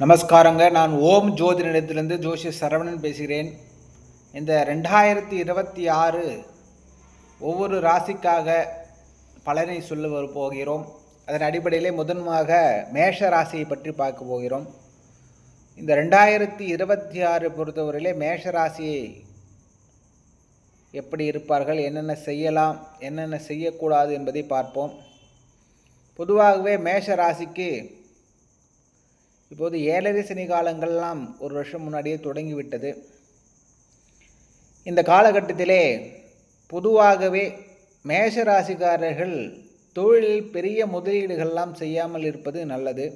நமஸ்காரங்க நான் ஓம் ஜோதிடத்திலிருந்து ஜோஷி சரவணன் பேசுகிறேன். இந்த ரெண்டாயிரத்தி இருபத்தி ஆறு ஒவ்வொரு ராசிக்காக பலனை சொல்ல வர போகிறோம். அதன் அடிப்படையிலே முதன்மாக மேஷ ராசியை பற்றி பார்க்க போகிறோம். இந்த ரெண்டாயிரத்தி இருபத்தி ஆறு பொறுத்தவரையிலே மேஷ ராசியை எப்படி இருப்பார்கள் என்னென்ன செய்யலாம் என்னென்ன செய்யக்கூடாது என்பதை பார்ப்போம். பொதுவாகவே மேஷ ராசிக்கு இப்போது ஏழரை சனி காலங்கள்லாம் ஒரு வருஷம் முன்னாடியே தொடங்கிவிட்டது. இந்த காலகட்டத்திலே பொதுவாகவே மேஷ ராசிக்காரர்கள் தொழிலில் பெரிய முதலீடுகள்லாம் செய்யாமல் இருப்பது நல்லது.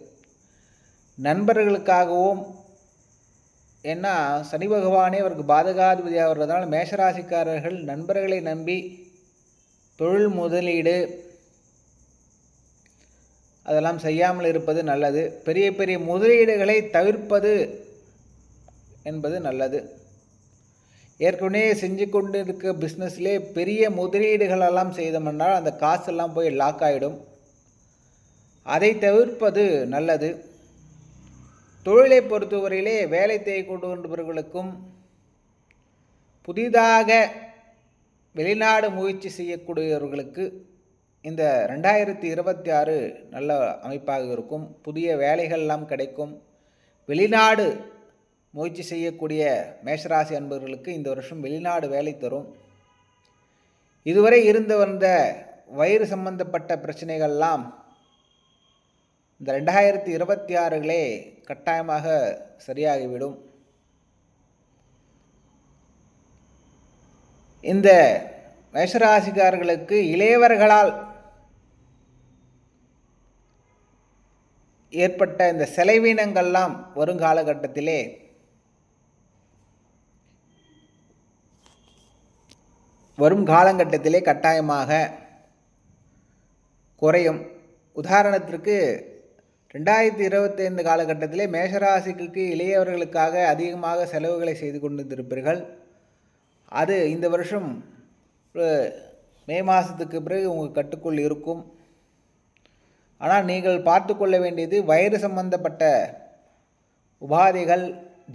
நண்பர்களுக்காகவும் ஏன்னா சனி பகவானே அவருக்கு பாதகாதிபதியாக வர்றதுனால மேஷராசிக்காரர்கள் நண்பர்களை நம்பி தொழில் முதலீடு அதெல்லாம் செய்யாமல் இருப்பது நல்லது. பெரிய பெரிய முதலீடுகளை தவிர்ப்பது என்பது நல்லது. ஏற்கனவே செஞ்சு கொண்டு இருக்க பிஸ்னஸ்லே பெரிய முதலீடுகளெல்லாம் செய்தோம்னால் அந்த காசெல்லாம் போய் லாக் ஆகிடும் அதை தவிர்ப்பது நல்லது. தொழிலை பொறுத்தவரையிலே வேலை தேவை கொண்டு வந்தவர்களுக்கும் புதிதாக வெளிநாடு முயற்சி செய்யக்கூடியவர்களுக்கு இந்த ரெண்டாயிரத்தி இருபத்தி ஆறு நல்ல அமைப்பாக இருக்கும். புதிய வேலைகள்லாம் கிடைக்கும். வெளிநாடு முயற்சி செய்யக்கூடிய மேஷராசி அன்பர்களுக்கு இந்த வருஷம் வெளிநாடு வேலை தரும். இதுவரை இருந்து வந்த வயிறு சம்பந்தப்பட்ட பிரச்சனைகள்லாம் இந்த ரெண்டாயிரத்தி இருபத்தி ஆறுகளே கட்டாயமாக சரியாகிவிடும். இந்த மேஷராசிக்காரர்களுக்கு இளையவர்களால் ஏற்பட்ட இந்த செலவினங்கள்லாம் வருங்காலகட்டத்திலே வரும் காலகட்டத்திலே கட்டாயமாக குறையும். உதாரணத்திற்கு ரெண்டாயிரத்தி இருபத்தைந்து காலகட்டத்திலே மேஷராசிக்கு இளையவர்களுக்காக அதிகமாக செலவுகளை செய்து கொண்டிருந்திருப்பீர்கள். அது இந்த வருஷம் மே மாதத்துக்கு பிறகு உங்கள் கட்டுக்குள் இருக்கும். ஆனால் நீங்கள் பார்த்து கொள்ள வேண்டியது வயிறு சம்பந்தப்பட்ட உபாதைகள்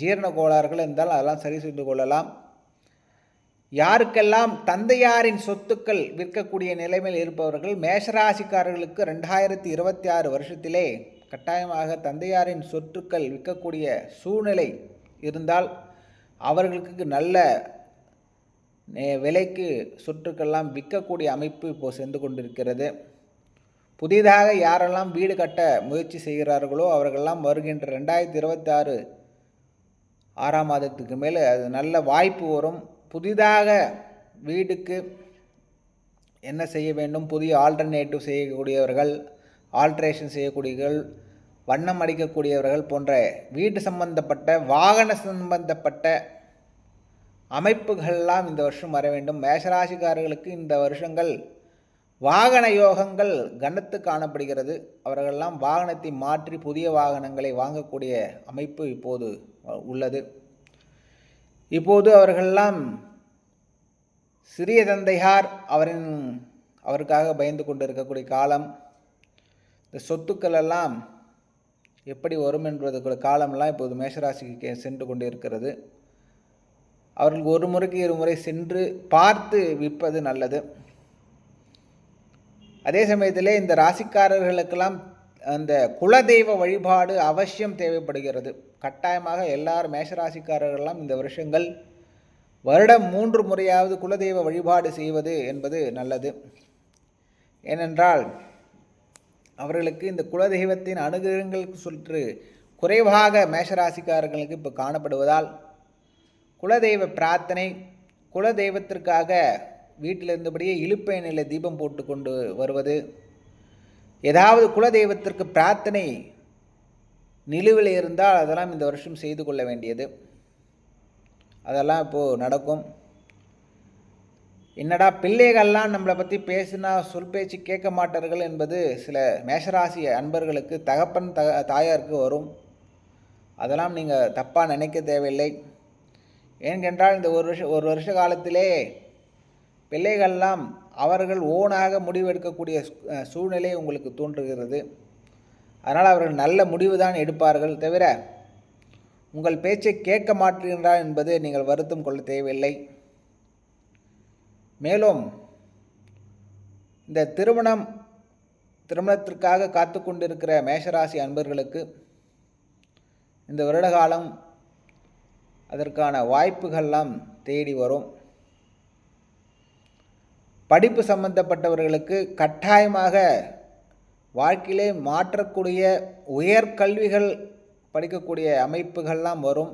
ஜீரண கோளாறுகள் இருந்தால் அதெல்லாம் சரி செய்து கொள்ளலாம். யாருக்கெல்லாம் தந்தையாரின் சொத்துக்கள் விற்கக்கூடிய நிலைமையில் இருப்பவர்கள் மேஷராசிக்காரர்களுக்கு ரெண்டாயிரத்தி இருபத்தி ஆறு வருஷத்திலே கட்டாயமாக தந்தையாரின் சொத்துக்கள் விற்கக்கூடிய சூழ்நிலை இருந்தால் அவர்களுக்கு நல்ல விலைக்கு சொத்துக்கள்லாம் விற்கக்கூடிய அமைப்பு இப்போது சென்று கொண்டிருக்கிறது. புதிதாக யாரெல்லாம் வீடு கட்ட முயற்சி செய்கிறார்களோ அவர்களெல்லாம் வருகின்ற ரெண்டாயிரத்தி இருபத்தி ஆறு ஆறாம் மாதத்துக்கு மேலே அது நல்ல வாய்ப்பு வரும். புதிதாக வீடுக்கு என்ன செய்ய வேண்டும்? புதிய ஆல்டர்னேட்டிவ் செய்யக்கூடியவர்கள் ஆல்ட்ரேஷன் செய்யக்கூடியவர்கள் வண்ணம் அடிக்கக்கூடியவர்கள் போன்ற வீடு சம்பந்தப்பட்ட வாகன சம்பந்தப்பட்ட அமைப்புகள்லாம் இந்த வருஷம் வர வேண்டும். மேஷராசிக்காரர்களுக்கு இந்த வருஷங்கள் வாகன யோகங்கள் கனத்து காணப்படுகிறது. அவர்களெல்லாம் வாகனத்தை மாற்றி புதிய வாகனங்களை வாங்கக்கூடிய அமைப்பு இப்போது உள்ளது. இப்போது அவர்களெல்லாம் சிறிய தந்தையார் அவரின் அவருக்காக பயந்து கொண்டு இருக்கக்கூடிய காலம் இந்த சொத்துக்கள் எல்லாம் எப்படி வரும் என்பது காலம்லாம் இப்போது மேஷராசிக்கு சென்று கொண்டு இருக்கிறது அவர்கள் ஒரு முறைக்கு இருமுறை சென்று பார்த்து விற்பது நல்லது. அதே சமயத்தில் இந்த ராசிக்காரர்களுக்கெல்லாம் அந்த குலதெய்வ வழிபாடு அவசியம் தேவைப்படுகிறது. கட்டாயமாக எல்லாரும் மேஷராசிக்காரர்களெல்லாம் இந்த வருஷங்கள் வருடம் மூன்று முறையாவது குலதெய்வ வழிபாடு செய்வது என்பது நல்லது. ஏனென்றால் அவர்களுக்கு இந்த குலதெய்வத்தின் அனுகிரகங்கள் சுற்று குறைவாக மேஷராசிக்காரர்களுக்கு இப்போ காணப்படுவதால் குலதெய்வ பிரார்த்தனை குலதெய்வத்திற்காக வீட்டில் இருந்தபடியே இழுப்பை தீபம் போட்டு கொண்டு வருவது. ஏதாவது குலதெய்வத்திற்கு பிரார்த்தனை நிலுவில் இருந்தால் அதெல்லாம் இந்த வருஷம் செய்து கொள்ள வேண்டியது. அதெல்லாம் இப்போது நடக்கும். என்னடா பிள்ளைகள்லாம் நம்மளை பற்றி பேசினா சொல் பேச்சு கேட்க மாட்டார்கள் என்பது சில மேஷராசி அன்பர்களுக்கு தகப்பன் த தாயாருக்கு வரும். அதெல்லாம் நீங்கள் தப்பாக நினைக்க தேவையில்லை. ஏனென்றால் இந்த ஒரு வருஷம் ஒரு வருஷ காலத்திலே பிள்ளைகள்லாம் அவர்கள் ஓனாக முடிவெடுக்கக்கூடிய சூழ்நிலை உங்களுக்கு தோன்றுகிறது. அதனால் அவர்கள் நல்ல முடிவு தான் எடுப்பார்கள் தவிர உங்கள் பேச்சை கேட்க மாட்டீர்களா என்பது நீங்கள் வருத்தம் கொள்ள தேவையில்லை. மேலும் இந்த திருமணம் திருமணத்திற்காக காத்து கொண்டிருக்கிற மேஷராசி அன்பர்களுக்கு இந்த வருடகாலம் அதற்கான வாய்ப்புகள்லாம் தேடி வரும். படிப்பு சம்பந்தப்பட்டவர்களுக்கு கட்டாயமாக வாழ்க்கையிலே மாற்றக்கூடிய உயர்கல்விகள் படிக்கக்கூடிய அமைப்புகள்லாம் வரும்.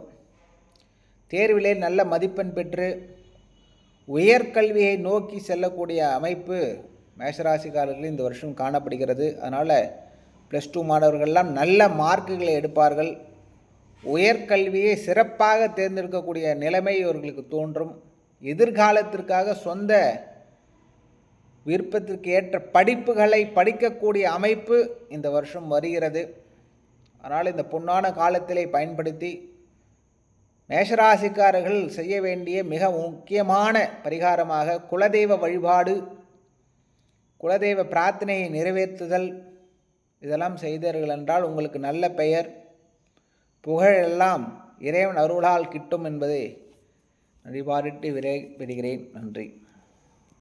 தேர்விலே நல்ல மதிப்பெண் பெற்று உயர்கல்வியை நோக்கி செல்லக்கூடிய அமைப்பு மேஷராசிக்காரர்கள் இந்த வருஷம் காணப்படுகிறது. அதனால் ப்ளஸ் டூ மாணவர்கள்லாம் நல்ல மார்க்குகளை எடுப்பார்கள். உயர்கல்வியை சிறப்பாக தேர்ந்தெடுக்கக்கூடிய நிலைமை இவர்களுக்கு தோன்றும். எதிர்காலத்திற்காக சொந்த விருப்பத்திற்கு ஏற்ற படிப்புகளை படிக்கக்கூடிய அமைப்பு இந்த வருஷம் வருகிறது. அதனால் இந்த பொன்னான காலத்திலே பயன்படுத்தி மேஷராசிக்காரர்கள் செய்ய வேண்டிய மிக முக்கியமான பரிகாரமாக குலதெய்வ வழிபாடு குலதெய்வ பிரார்த்தனையை நிறைவேற்றுதல் இதெல்லாம் செய்தீர்கள் என்றால் உங்களுக்கு நல்ல பெயர். புகழெல்லாம் இறைவன் அருளால் கிட்டும் என்பதை வழிபாடிட்டு விரை பெறுகிறேன் நன்றி.